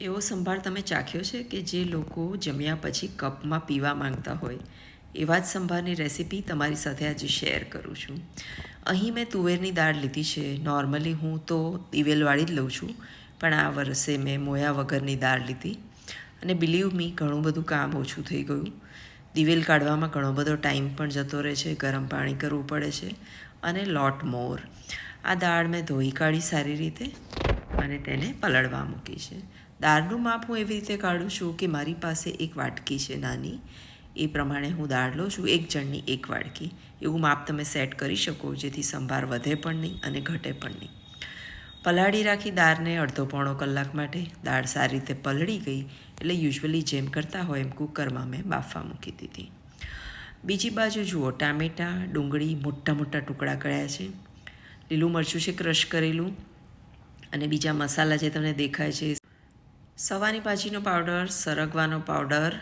એવો સંભાળ તમે ચાખ્યો છે કે જે લોકો જમ્યા પછી કપમાં પીવા માંગતા હોય? એવા જ સંભારની રેસીપી તમારી સાથે આજે શેર કરું છું. અહીં મેં તુવેરની દાળ લીધી છે. નોર્મલી હું તો દિવેલવાળી જ લઉં છું, પણ આ વર્ષે મેં મોયા વગરની દાળ લીધી. અને બિલીવ મી ઘણું બધું કામ ઓછું થઈ ગયું. દિવેલ કાઢવામાં ઘણો બધો ટાઈમ પણ જતો રહે છે, ગરમ પાણી કરવું પડે છે અને લોટ મોર આ દાળ મેં ધોઈ કાઢી સારી રીતે અને તેને પલળવા મૂકી છે. દાળનું માપ હું એવી રીતે કાઢું છું કે મારી પાસે એક વાટકી છે નાની. એ પ્રમાણે હું દાળ લઉં છું એક જણની એક વાટકી. એવું માપ તમે સેટ કરી શકો, જેથી સંભાર વધે પણ નહીં અને ઘટે પણ નહીં. પલાળી રાખી દાળને અડધો પોણો કલાક માટે. દાળ સારી રીતે પલળી ગઈ, એટલે યુઝવલી જેમ કરતા હોય એમ કુકરમાં મેં બાફવા મૂકી દીધી. બીજી બાજુ જુઓ, ટામેટાં, ડુંગળી, મોટા મોટા ટુકડા કર્યા છે. લીલું મરચું છે ક્રશ કરેલું અને બીજા મસાલા જે તમને દેખાય છે સવાની ભાજીનો પાવડર, સરગવાનો પાવડર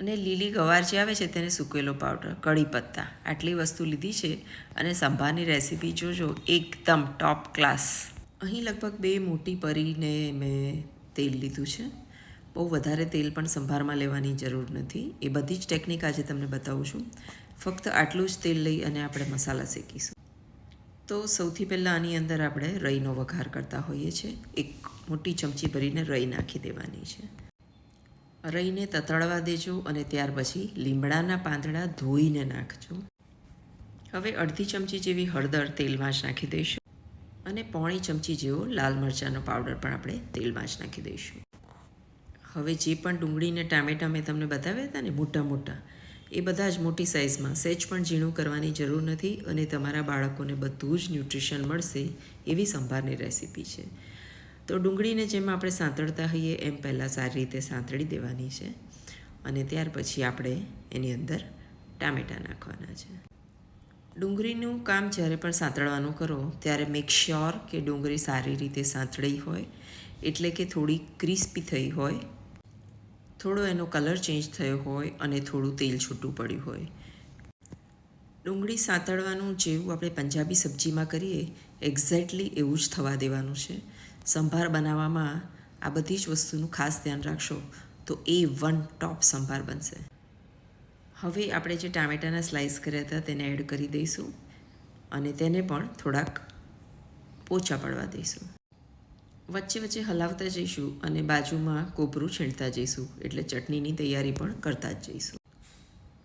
અને લીલી ગવાર જે આવે છે તેને સૂકેલો પાવડર, કઢી પત્તા. આટલી વસ્તુ લીધી છે અને સંભારની રેસીપી જોજો એકદમ ટોપ ક્લાસ અહીં લગભગ બે મોટી પરીને મેં તેલ લીધું છે. બહુ વધારે તેલ પણ સંભારમાં લેવાની જરૂર નથી. એ બધી જ ટેકનિક આજે તમને બતાવું છું. ફક્ત આટલું જ તેલ લઈ અને આપણે મસાલા શેકીશું. તો સૌથી પહેલાં આની અંદર આપણે રઈનો વઘાર કરતા હોઈએ છીએ. એક મોટી ચમચી ભરીને રઈ નાખી દેવાની છે. રઈને તતળવા દેજો અને ત્યાર પછી લીમડાના પાંદડા ધોઈને નાખજો. હવે અડધી ચમચી જેવી હળદર તેલમાં જ નાખી દઈશું અને પોણી ચમચી જેવો લાલ મરચાંનો પાવડર પણ આપણે તેલમાં જ નાખી દઈશું. હવે જે પણ ડુંગળીને ટામેટાં મેં તમને બતાવ્યા હતા ને મોટા મોટા, એ બધા જ મોટી સાઇઝમાં સહેજ પણ ઝીણું કરવાની જરૂર નથી અને તમારા બાળકોને બધું જ ન્યુટ્રિશન મળશે એવી સંભારની રેસીપી છે. તો ડુંગળીને જેમ આપણે સાંતળતા હોઈએ, એમ પહેલાં સારી રીતે સાંતળી દેવાની છે. અને ત્યાર પછી આપણે એની અંદર ટામેટાં નાખવાના છે. ડુંગળીનું કામ જ્યારે પણ સાંતળવાનું કરો, ત્યારે મેક શ્યોર કે ડુંગળી સારી રીતે સાંતળી હોય, એટલે કે થોડી ક્રિસ્પી થઈ હોય, થોડો એનો કલર ચેન્જ થયો હોય અને થોડું તેલ છૂટું પડ્યું હોય. ડુંગળી સાંતળવાનું જેવું આપણે પંજાબી સબ્જીમાં કરીએ એક્ઝેક્ટલી એવું જ થવા દેવાનું છે. સંભાર બનાવવામાં આ બધી જ વસ્તુનું ખાસ ધ્યાન રાખશો, તો એ વન ટોપ સંભાર બનશે. હવે આપણે જે ટામેટાના સ્લાઇસ કર્યા હતા તેને એડ કરી દઈશું અને તેને પણ થોડાક પોચા પડવા દઈશું. વચ્ચે વચ્ચે હલાવતા જઈશું અને બાજુમાં કોપરું છીણતા જઈશું, એટલે ચટણીની તૈયારી પણ કરતા જ જઈશું.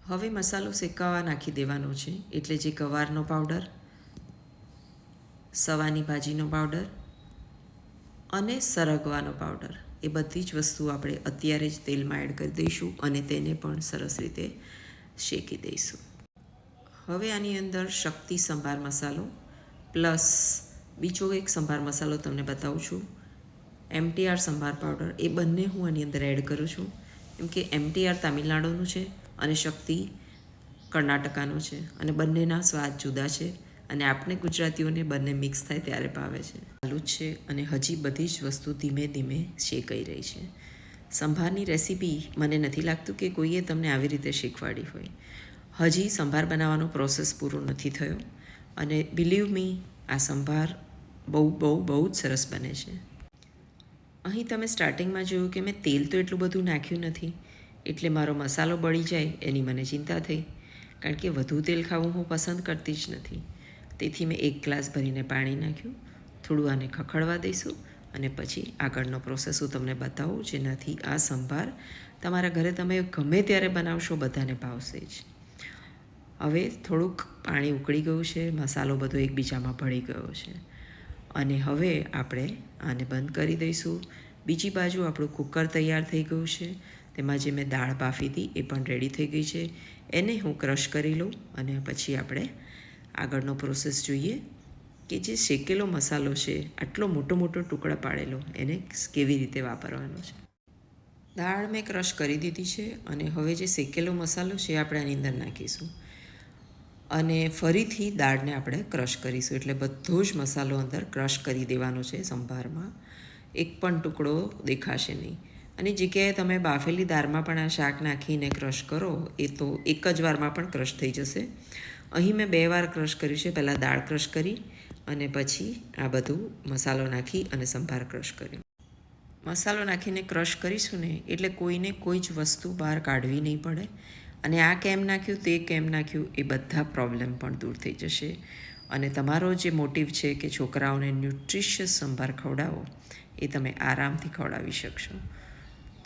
હવે મસાલો શેકાવા નાખી દેવાનો છે, એટલે જે ગવારનો પાવડર સવાની ભાજીનો પાવડર અને સરગવાનો પાવડર. એ બધી જ વસ્તુ આપણે અત્યારે જ તેલમાં એડ કરી દઈશું અને તેને પણ સરસ રીતે શેકી દઈશું. હવે આની અંદર શક્તિ સંભાર મસાલો પ્લસ બીજો એક સંભાર મસાલો તમને બતાવું છું. એમટીઆર સંભાર પાવડર. એ બંને હું આની અંદર એડ કરું છું. કેમ કે એમટીઆર તામિલનાડુનું છે અને શક્તિ કર્ણાટકાનું છે અને બંનેના સ્વાદ જુદા છે. અને આપણે ગુજરાતીઓને બંને મિક્સ થાય ત્યારે ભાવે છે. ચાલુ જ છે અને હજી બધી જ વસ્તુ ધીમે ધીમે શેકાઈ રહી છે. સંભારની રેસીપી મને નથી લાગતું કે કોઈએ તમને આવી રીતે શીખવાડી હોય. હજી સંભાર બનાવવાનો પ્રોસેસ પૂરો નથી થયો અને બિલીવ મી આ સંભાર બહુ બહુ બહુ જ સરસ બને છે. અહીં તમે સ્ટાર્ટિંગમાં જોયું કે મેં તેલ તો એટલું બધું નાખ્યું નથી, એટલે મારો મસાલો બળી જાય એની મને ચિંતા થઈ. કારણ કે વધુ તેલ ખાવું હું પસંદ કરતી જ નથી. તેથી મેં એક ગ્લાસ ભરીને પાણી નાખ્યું. થોડું આને ખખડવા દઈશું અને પછી આગળનો પ્રોસેસ હું તમને બતાવું જેનાથી આ સંભાર તમારા ઘરે તમે ગમે ત્યારે બનાવશો બધાને ભાવશે જ. હવે થોડુંક પાણી ઉકળી ગયું છે, મસાલો બધો એકબીજામાં ભળી ગયો છે. અને હવે આપણે આને બંધ કરી દઈશું. બીજી બાજુ આપણું કુકર તૈયાર થઈ ગયું છે. તેમાં જે મેં દાળ બાફી હતી એ પણ રેડી થઈ ગઈ છે. એને હું ક્રશ કરી લઉં અને પછી આપણે આગળનો પ્રોસેસ જોઈએ કે જે શેકેલો મસાલો છે, આટલો મોટો મોટો ટુકડો પાડેલો, એને કેવી રીતે વાપરવાનો છે. દાળ મેં ક્રશ કરી દીધી છે અને હવે જે શેકેલો મસાલો છે આપણે આની અંદર નાખીશું. અને ફરીથી દાળને આપણે ક્રશ કરીશું, એટલે બધો જ મસાલો અંદર ક્રશ કરી દેવાનો છે સંભારમાં. એક પણ ટુકડો દેખાશે નહીં. અને જગ્યાએ તમે બાફેલી દાળમાં પણ આ શાક નાખીને ક્રશ કરો, એ તો એક જ વારમાં પણ ક્રશ થઈ જશે. અહીં મેં બે વાર ક્રશ કર્યું છે. પહેલાં દાળ ક્રશ કરી અને પછી આ બધું મસાલો નાખી અને સંભાર ક્રશ કર્યો. મસાલો નાખીને ક્રશ કરીશું ને એટલે કોઈને કોઈ જ વસ્તુ બહાર કાઢવી નહીં પડે. અને આ કેમ નાખ્યું, તે કેમ નાખ્યું એ બધા પ્રોબ્લેમ પણ દૂર થઈ જશે. અને તમારો જે મોટિવ છે કે છોકરાઓને ન્યુટ્રિશિયસ સંભાર ખવડાવો, એ તમે આરામથી ખવડાવી શકશો.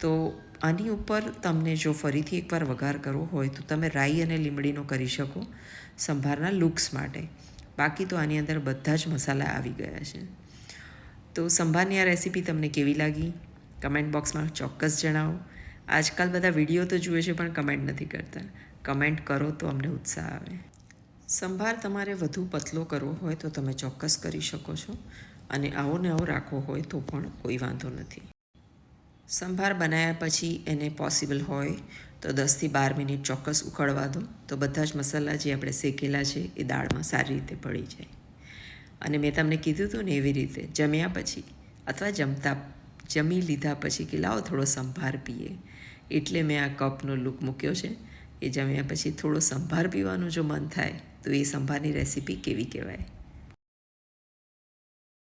તો આની ઉપર તમને જો ફરીથી એકવાર વઘાર કરવો હોય તો તમે રાઈ અને લીમડીનો કરી શકો સંભારના લુક્સ માટે. બાકી તો આની અંદર બધા જ મસાલા આવી ગયા છે. તો સંભારની આ રેસીપી તમને કેવી લાગી? કમેન્ટ બોક્સમાં ચોક્કસ જણાવો. આજકાલ બધા વીડિયો તો જુએ છે પણ કમેન્ટ નથી કરતા. કમેન્ટ કરો તો અમને ઉત્સાહ આવે. સંભાર તમારે વધુ પતલો કરવો હોય તો તમે ચોક્કસ કરી શકો છો. અને આવો ને આવો રાખવો હોય તો પણ કોઈ વાંધો નથી. સંભાર બનાવ્યા પછી એને પોસિબલ હોય તો દસથી બાર મિનિટ ચોક્કસ ઉકળવા દો. તો બધા જ મસાલા જે આપણે શેકેલા છે એ દાળમાં સારી રીતે પડી જાય. અને મેં તમને કીધું હતું ને એવી રીતે જમ્યા પછી અથવા જમતા, જમી લીધા પછી કે લાવો થોડો સંભાર પીએ. એટલે મેં આ કપનો લુક મૂક્યો છે. એ જમ્યા પછી થોડો સંભાર પીવાનું જો મન થાય તો એ સંભારની રેસીપી કેવી કહેવાય?